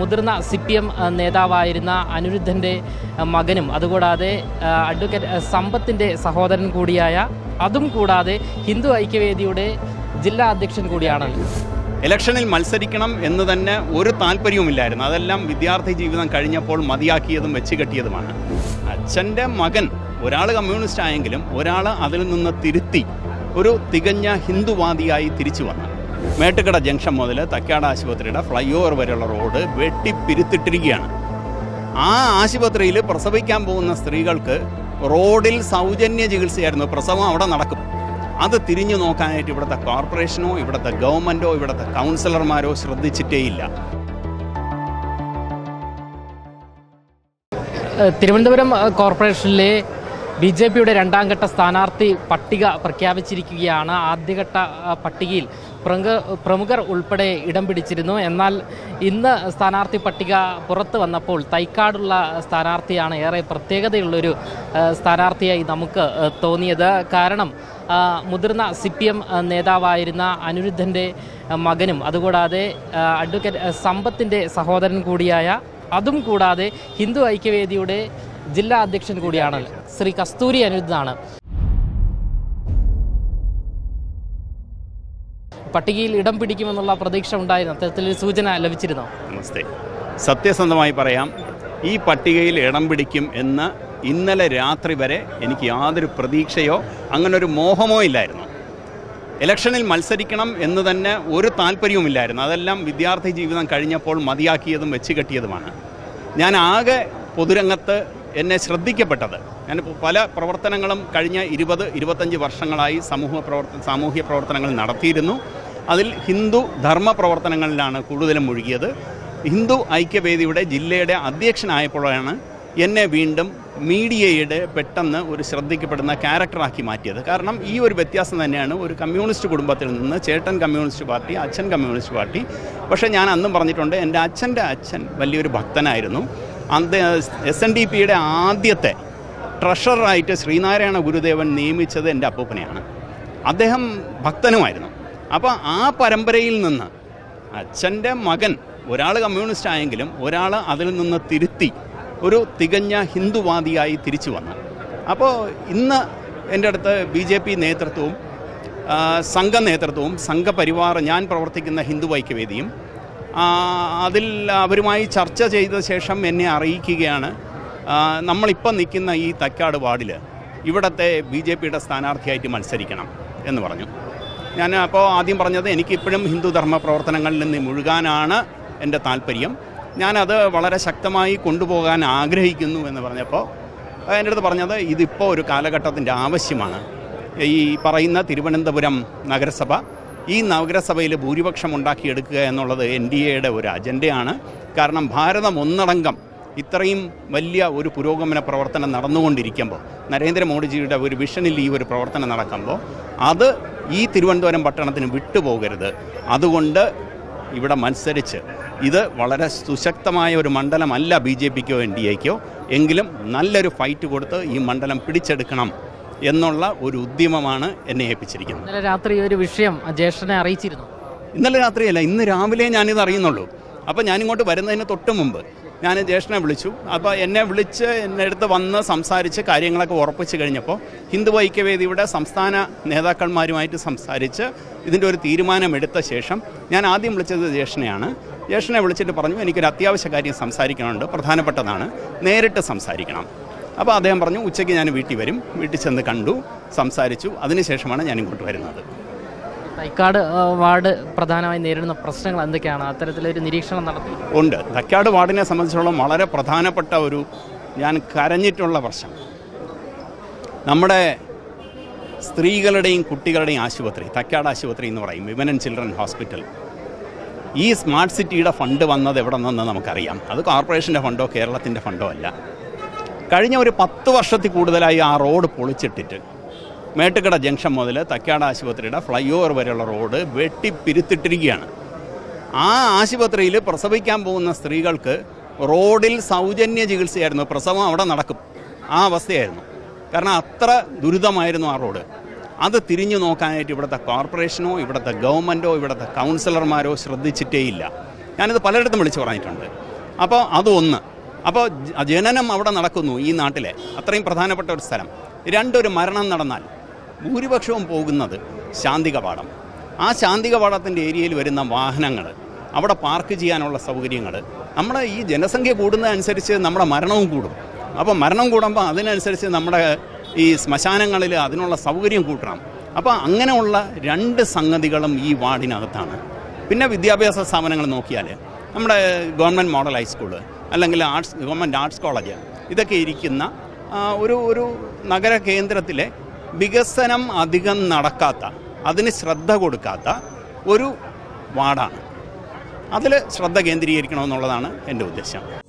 മുതിർന്ന C P M നേതാവായിരുന്ന അനിരുദ്ധന്റെ മകനും അതുകൂടാതെ അഡ്വക്കേറ്റ് സമ്പത്തിന്റെ സഹോദരൻ കൂടിയായ അതും കൂടാതെ ഹിന്ദു ഐക്യവേദിയുടെ ജില്ലാ അധ്യക്ഷൻ കൂടിയാണ്. ഇലക്ഷനിൽ മത്സരിക്കണം എന്ന് തന്നെ ഒരു താല്പര്യവുമില്ലായിരുന്നു. അതെല്ലാം വിദ്യാർത്ഥി ജീവിതം കഴിഞ്ഞപ്പോൾ മതിയാക്കിയതും വെച്ച് കെട്ടിയതുമാണ് അച്ഛന്റെ മകൻ ഒരാൾ കമ്മ്യൂണിസ്റ്റ് ആയെങ്കിലും ഒരാൾ അതിൽ നിന്ന് തിരുത്തി ഒരു തികഞ്ഞ ഹിന്ദുവാദിയായി തിരിച്ചു വന്നു. മേട്ടുകട ജംഗ്ഷൻ മുതൽ തക്കാട് ആശുപത്രിയുടെ ഫ്ലൈ ഓവർ വരെയുള്ള റോഡ് വെട്ടിപ്പിരുത്തിട്ടിരിക്കുകയാണ്. ആ ആശുപത്രിയിൽ പ്രസവിക്കാൻ പോകുന്ന സ്ത്രീകൾക്ക് റോഡിൽ സൗജന്യ ചികിത്സയായിരുന്നു. പ്രസവം അവിടെ നടക്കും. അത് തിരിഞ്ഞു നോക്കാനായിട്ട് ഇവിടുത്തെ കോർപ്പറേഷനോ ഇവിടുത്തെ ഗവൺമെന്റോ ഇവിടുത്തെ കൗൺസിലർമാരോ ശ്രദ്ധിച്ചിട്ടേയില്ല. തിരുവനന്തപുരം കോർപ്പറേഷനിലെ ബി ജെ പിയുടെ രണ്ടാം ഘട്ട സ്ഥാനാർത്ഥി പട്ടിക പ്രഖ്യാപിച്ചിരിക്കുകയാണ്. ആദ്യഘട്ട പട്ടികയിൽ പ്രമുഖർ ഉൾപ്പെടെ ഇടം പിടിച്ചിരുന്നു. എന്നാൽ ഇന്ന് സ്ഥാനാർത്ഥി പട്ടിക പുറത്തു വന്നപ്പോൾ തൈക്കാടുള്ള സ്ഥാനാർത്ഥിയാണ് ഏറെ പ്രത്യേകതയുള്ളൊരു സ്ഥാനാർത്ഥിയായി നമുക്ക് തോന്നിയത്. കാരണം മുതിർന്ന സി പി എം നേതാവായിരുന്ന അനിരുദ്ധന്റെ മകനും അതുകൂടാതെ അഡ്വക്കേറ്റ് സമ്പത്തിന്റെ സഹോദരൻ കൂടിയായ അതും കൂടാതെ ഹിന്ദു ഐക്യവേദിയുടെ ജില്ലാ അധ്യക്ഷൻ കൂടിയാണ് ശ്രീ കസ്തൂരി അനിരുദ്ധാണ് പട്ടികയിൽ ഇടം പിടിക്കുമെന്നുള്ള പ്രതീക്ഷ ഉണ്ടായിരുന്നു. അത്തരത്തിലൊരു സൂചന ലഭിച്ചിരുന്നോ? നമസ്തേ. സത്യസന്ധമായി പറയാം ഈ പട്ടികയിൽ ഇടം പിടിക്കും എന്ന് ഇന്നലെ രാത്രി വരെ എനിക്ക് യാതൊരു പ്രതീക്ഷയോ അങ്ങനൊരു മോഹമോ ഇല്ലായിരുന്നു. ഇലക്ഷനിൽ മത്സരിക്കണം എന്ന് തന്നെ ഒരു താല്പര്യവുമില്ലായിരുന്നു അതെല്ലാം വിദ്യാർത്ഥി ജീവിതം കഴിഞ്ഞപ്പോൾ മതിയാക്കിയതും വെച്ച് കെട്ടിയതുമാണ് ഞാൻ ആകെ പൊതുരംഗത്ത് എന്നെ ശ്രദ്ധിക്കപ്പെട്ടത്. ഞാൻ പല പ്രവർത്തനങ്ങളും കഴിഞ്ഞ ഇരുപത് ഇരുപത്തഞ്ച് വർഷങ്ങളായി സമൂഹ പ്രവർത്തന സാമൂഹ്യ പ്രവർത്തനങ്ങൾ നടത്തിയിരുന്നു. അതിൽ ഹിന്ദു ധർമ്മ പ്രവർത്തനങ്ങളിലാണ് കൂടുതലും മുഴുകിയത്. ഹിന്ദു ഐക്യവേദിയുടെ ജില്ലയുടെ അധ്യക്ഷനായപ്പോഴാണ് എന്നെ വീണ്ടും മീഡിയയുടെ പെട്ടെന്ന് ഒരു ശ്രദ്ധിക്കപ്പെടുന്ന ക്യാരക്ടറാക്കി മാറ്റിയത്. കാരണം ഈ ഒരു വ്യത്യാസം തന്നെയാണ് ഒരു കമ്മ്യൂണിസ്റ്റ് കുടുംബത്തിൽ നിന്ന് ചേട്ടൻ കമ്മ്യൂണിസ്റ്റ് പാർട്ടി അച്ഛൻ കമ്മ്യൂണിസ്റ്റ് പാർട്ടി. പക്ഷേ ഞാൻ അന്നും പറഞ്ഞിട്ടുണ്ട് എന്റെ അച്ഛന്റെ അച്ഛൻ വലിയൊരു ഭക്തനായിരുന്നു. അന്ത് എസ് എൻ ഡി പിയുടെ ആദ്യത്തെ ട്രഷററായിട്ട് ശ്രീനാരായണ ഗുരുദേവൻ നിയമിച്ചത് എന്റെ അപ്പൂപ്പനെയാണ്. അദ്ദേഹം ഭക്തനുമായിരുന്നു. അപ്പോൾ ആ പരമ്പരയിൽ നിന്ന് അച്ഛന്റെ മകൻ ഒരാൾ കമ്മ്യൂണിസ്റ്റ് ആയെങ്കിലും ഒരാൾ അതിൽ നിന്ന് തിരുത്തി ഒരു തികഞ്ഞ ഹിന്ദുവാദിയായി തിരിച്ചു വന്നു. അപ്പോൾ ഇന്ന് എന്റെ അടുത്ത് ബി ജെ പി നേതൃത്വവും സംഘ നേതൃത്വവും സംഘപരിവാർ ഞാൻ പ്രവർത്തിക്കുന്ന ഹിന്ദു ഐക്യവേദിയും അതിൽ അവരുമായി ചർച്ച ചെയ്ത ശേഷം എന്നെ അറിയിക്കുകയാണ്. നമ്മളിപ്പോൾ നമ്മളിപ്പം നിൽക്കുന്ന ഈ തക്കാട് വാർഡിൽ ഇവിടത്തെ ബി ജെ പിയുടെ സ്ഥാനാർത്ഥിയായിട്ട് മത്സരിക്കണം എന്ന് പറഞ്ഞു. ഞാൻ അപ്പോൾ ആദ്യം പറഞ്ഞത് എനിക്കിപ്പോഴും ഹിന്ദു ധർമ്മ പ്രവർത്തനങ്ങളിൽ നിന്ന് മുഴുകാനാണ് എന്റെ താല്പര്യം. ഞാനത് വളരെ ശക്തമായി കൊണ്ടുപോകാൻ ആഗ്രഹിക്കുന്നു എന്ന് പറഞ്ഞപ്പോൾ എന്റെ അടുത്ത് പറഞ്ഞത് ഇതിപ്പോൾ ഒരു കാലഘട്ടത്തിന്റെ ആവശ്യമാണ്. ഈ പറയുന്ന തിരുവനന്തപുരം നഗരസഭ ഈ നഗരസഭയിൽ ഭൂരിപക്ഷം ഉണ്ടാക്കിയെടുക്കുക എന്നുള്ളത് എൻ ഡി എയുടെ ഒരു അജണ്ടയാണ്. കാരണം ഭാരതം ഒന്നടങ്കം ഇത്രയും വലിയ ഒരു പുരോഗമന പ്രവർത്തനം നടന്നുകൊണ്ടിരിക്കുമ്പോൾ നരേന്ദ്രമോദിജിയുടെ ഒരു വിഷനിൽ ഈ ഒരു പ്രവർത്തനം നടക്കുമ്പോൾ അത് ഈ തിരുവനന്തപുരം പട്ടണത്തിന് വിട്ടുപോകരുത്. അതുകൊണ്ട് ഇവിടെ മത്സരിച്ച് ഇത് വളരെ സുശക്തമായ ഒരു മണ്ഡലമല്ല ബി ജെ പിക്കോ എൻ ഡി എക്കോ. എങ്കിലും നല്ലൊരു ഫൈറ്റ് കൊടുത്ത് ഈ മണ്ഡലം പിടിച്ചെടുക്കണം എന്നുള്ള ഒരു ഉദ്യമമാണ് എന്നെ ഏൽപ്പിച്ചിരിക്കുന്നത്. ഇന്നലെ രാത്രി ഒരു വിഷയം ജ്യേഷ്ഠനെ അറിയിച്ചിരുന്നു. ഇന്നലെ രാത്രിയല്ല ഇന്ന് രാവിലെ ഞാനിത് അറിയുന്നുള്ളൂ അപ്പോൾ ഞാനിങ്ങോട്ട് വരുന്നതിന് തൊട്ട് മുമ്പ് ഞാൻ ജ്യേഷ്ഠനെ വിളിച്ചു. അപ്പോൾ എന്നെ വിളിച്ച് എന്നെ അടുത്ത് വന്ന് സംസാരിച്ച് കാര്യങ്ങളൊക്കെ ഉറപ്പിച്ച് കഴിഞ്ഞപ്പോൾ ഹിന്ദു ഐക്യവേദിയുടെ സംസ്ഥാന നേതാക്കന്മാരുമായിട്ട് സംസാരിച്ച് ഇതിന്റെ ഒരു തീരുമാനമെടുത്ത ശേഷം ഞാൻ ആദ്യം വിളിച്ചത് ജ്യേഷ്ഠനെയാണ്. ജ്യേഷ്ഠനെ വിളിച്ചിട്ട് പറഞ്ഞു എനിക്കൊരു അത്യാവശ്യ കാര്യം സംസാരിക്കണമുണ്ട് പ്രധാനപ്പെട്ടതാണ്. നേരിട്ട് സംസാരിക്കണം. അപ്പോൾ അദ്ദേഹം പറഞ്ഞു ഉച്ചയ്ക്ക് ഞാൻ വീട്ടിൽ വരും. വീട്ടിൽ ചെന്ന് കണ്ടു സംസാരിച്ചു. അതിനുശേഷമാണ് ഞാൻ ഇങ്ങോട്ട് വരുന്നത്. തൈക്കാട് വാർഡ് പ്രധാനമായി നേരിടുന്ന പ്രശ്നങ്ങൾ എന്തൊക്കെയാണ്? അത്തരത്തിലൊരു നിരീക്ഷണം നടത്തി. ഉണ്ട്. തൈക്കാട് വാർഡിനെ സംബന്ധിച്ചിടത്തോളം വളരെ പ്രധാനപ്പെട്ട ഒരു ഞാൻ കരഞ്ഞിട്ടുള്ള പ്രശ്നം. നമ്മുടെ സ്ത്രീകളുടെയും കുട്ടികളുടെയും ആശുപത്രി തക്കാട് ആശുപത്രി എന്ന് പറയും വിമൻ ആൻഡ് ചിൽഡ്രൻ ഹോസ്പിറ്റൽ ഈ സ്മാർട്ട് സിറ്റിയുടെ ഫണ്ട് വന്നത് എവിടെ നിന്നെന്ന് നമുക്കറിയാം. അത് കോർപ്പറേഷന്റെ ഫണ്ടോ കേരളത്തിന്റെ ഫണ്ടോ അല്ല. കഴിഞ്ഞ ഒരു പത്ത് വർഷത്തിൽ കൂടുതലായി ആ റോഡ് പൊളിച്ചിട്ടിട്ട് മേട്ടുകട ജംഗ്ഷൻ മുതൽ തക്കാട് ആശുപത്രിയുടെ ഫ്ലൈ ഓവർ വരെയുള്ള റോഡ് വെട്ടിപ്പിരുത്തിട്ടിരിക്കുകയാണ്. ആ ആശുപത്രിയിൽ പ്രസവിക്കാൻ പോകുന്ന സ്ത്രീകൾക്ക് റോഡിൽ സൗജന്യ ചികിത്സയായിരുന്നു. പ്രസവം അവിടെ നടക്കും. ആ അവസ്ഥയായിരുന്നു. കാരണം അത്ര ദുരിതമായിരുന്നു ആ റോഡ്. അത് തിരിഞ്ഞു നോക്കാനായിട്ട് ഇവിടുത്തെ കോർപ്പറേഷനോ ഇവിടുത്തെ ഗവൺമെന്റോ ഇവിടുത്തെ കൗൺസിലർമാരോ ശ്രദ്ധിച്ചിട്ടേയില്ല. ഞാനിത് പലയിടത്തും വിളിച്ചു പറഞ്ഞിട്ടുണ്ട്. അപ്പോൾ അതൊന്ന്. അപ്പോൾ ജനനം അവിടെ നടക്കുന്നു ഈ നാട്ടിലെ. അത്രയും പ്രധാനപ്പെട്ട ഒരു സ്ഥലം. രണ്ടൊരു മരണം നടന്നാൽ ഭൂരിപക്ഷവും പോകുന്നത് ശാന്തികപാടം ആ ശാന്തികപാടത്തിന്റെ ഏരിയയിൽ വരുന്ന വാഹനങ്ങൾ അവിടെ പാർക്ക് ചെയ്യാനുള്ള സൗകര്യങ്ങൾ നമ്മുടെ ഈ ജനസംഖ്യ കൂടുന്നതനുസരിച്ച് നമ്മുടെ മരണവും കൂടും. അപ്പോൾ മരണം കൂടുമ്പോൾ അതിനനുസരിച്ച് നമ്മുടെ ഈ ശ്മശാനങ്ങളിൽ അതിനുള്ള സൗകര്യം കൂട്ടണം. അപ്പോൾ അങ്ങനെയുള്ള രണ്ട് സംഗതികളും ഈ വാർഡിനകത്താണ്. പിന്നെ വിദ്യാഭ്യാസ സ്ഥാപനങ്ങൾ നോക്കിയാൽ നമ്മുടെ ഗവൺമെന്റ് മോഡൽ ഹൈസ്കൂൾ അല്ലെങ്കിൽ ആർട്സ് ഗവൺമെന്റ് ആർട്സ് കോളേജ് ഇതൊക്കെ ഇരിക്കുന്ന ഒരു ഒരു നഗര കേന്ദ്രത്തിലെ വികസനം അധികം നടക്കാത്ത അതിന് ശ്രദ്ധ കൊടുക്കാത്ത ഒരു വാർഡാണ്. അതിൽ ശ്രദ്ധ കേന്ദ്രീകരിക്കണമെന്നുള്ളതാണ് എന്റെ ഉദ്ദേശം.